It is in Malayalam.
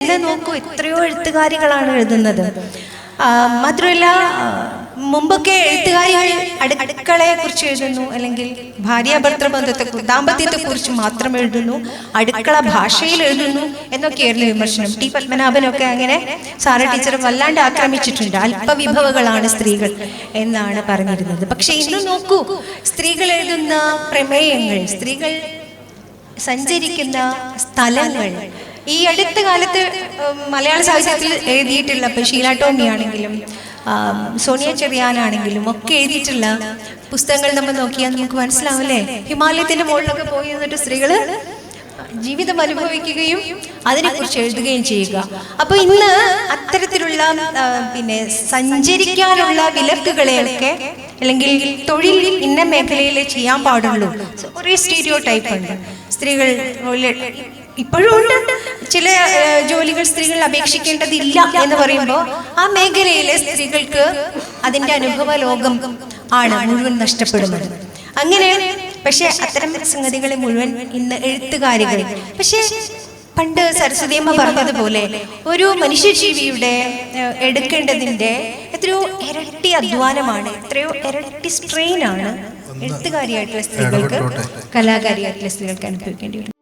എന്നെ നോക്കൂ എത്രയോ എഴുത്തുകാരികളാണ് എഴുതുന്നത്. മാത്രമല്ല മുമ്പൊക്കെ എഴുത്തുകാരികൾ അടു- അടുക്കളയെ കുറിച്ച് എഴുതുന്നു അല്ലെങ്കിൽ ഭാര്യ ഭാര്യാഭർത്തൃ ബന്ധത്തെ ദാമ്പത്യത്തെ കുറിച്ച് മാത്രം എഴുതുന്നു അടുക്കള ഭാഷയിൽ എഴുതുന്നു എന്നൊക്കെയായിരുന്നു വിമർശനം. ടി. പത്മനാഭനൊക്കെ അങ്ങനെ സാറ ടീച്ചർ വല്ലാണ്ട് ആക്രമിച്ചിട്ടുണ്ട്. അല്പവിഭവങ്ങളാണ് സ്ത്രീകൾ എന്നാണ് പറഞ്ഞിരുന്നത്. പക്ഷെ ഇന്ന് നോക്കൂ സ്ത്രീകൾ എഴുതുന്ന പ്രമേയങ്ങൾ സ്ത്രീകൾ സഞ്ചരിക്കുന്ന സ്ഥലങ്ങൾ ഈ അടുത്ത കാലത്ത് മലയാള സാഹിത്യത്തിൽ എഴുതിയിട്ടുള്ള ഇപ്പം ഷീല ടോമി ആണെങ്കിലും സോണിയ ചെറിയാനാണെങ്കിലും ഒക്കെ എഴുതിയിട്ടുള്ള പുസ്തകങ്ങൾ നമ്മൾ നോക്കിയാൽ നമുക്ക് മനസ്സിലാവില്ലേ ഹിമാലയത്തിന്റെ മുകളിലൊക്കെ പോയി എന്നിട്ട് സ്ത്രീകൾ ജീവിതം അനുഭവിക്കുകയും അതിനെക്കുറിച്ച് എഴുതുകയും ചെയ്യുക. അപ്പൊ ഇന്ന് അത്തരത്തിലുള്ള പിന്നെ സഞ്ചരിക്കാനുള്ള വിലക്കുകളെയൊക്കെ അല്ലെങ്കിൽ തൊഴിൽ ഇന്ന മേഖലയിൽ ചെയ്യാൻ പാടുള്ളൂ. കുറേ സ്റ്റീരിയോ ടൈപ്പ് ഉണ്ട്. സ്ത്രീകൾ ഇപ്പോഴും ഉണ്ട് ചില ജോലികൾ സ്ത്രീകൾ അപേക്ഷിക്കേണ്ടതില്ല എന്ന് പറയുമ്പോൾ ആ മേഖലയിലെ സ്ത്രീകൾക്ക് അതിന്റെ അനുഭവ ലോകം ആണ് മുഴുവൻ നഷ്ടപ്പെടുന്നത്. അങ്ങനെ പക്ഷെ അത്തരം സംഗതികളെ മുഴുവൻ ഇന്ന് എഴുത്തുകാരികൾ പക്ഷെ പണ്ട് സരസ്വതിയമ്മ പറഞ്ഞതുപോലെ ഒരു മനുഷ്യജീവിയുടെ ജീവിയുടെ എടുക്കേണ്ടതിന്റെ എത്രയോ ഇരട്ടി അധ്വാനമാണ് എത്രയോ ഇരട്ടി സ്ട്രെയിൻ ആണ് എഴുത്തുകാരിയായിട്ടുള്ള സ്ത്രീകൾക്ക് കലാകാരിയായിട്ടുള്ള സ്ത്രീകൾക്ക് അനുഭവിക്കേണ്ടി വരും.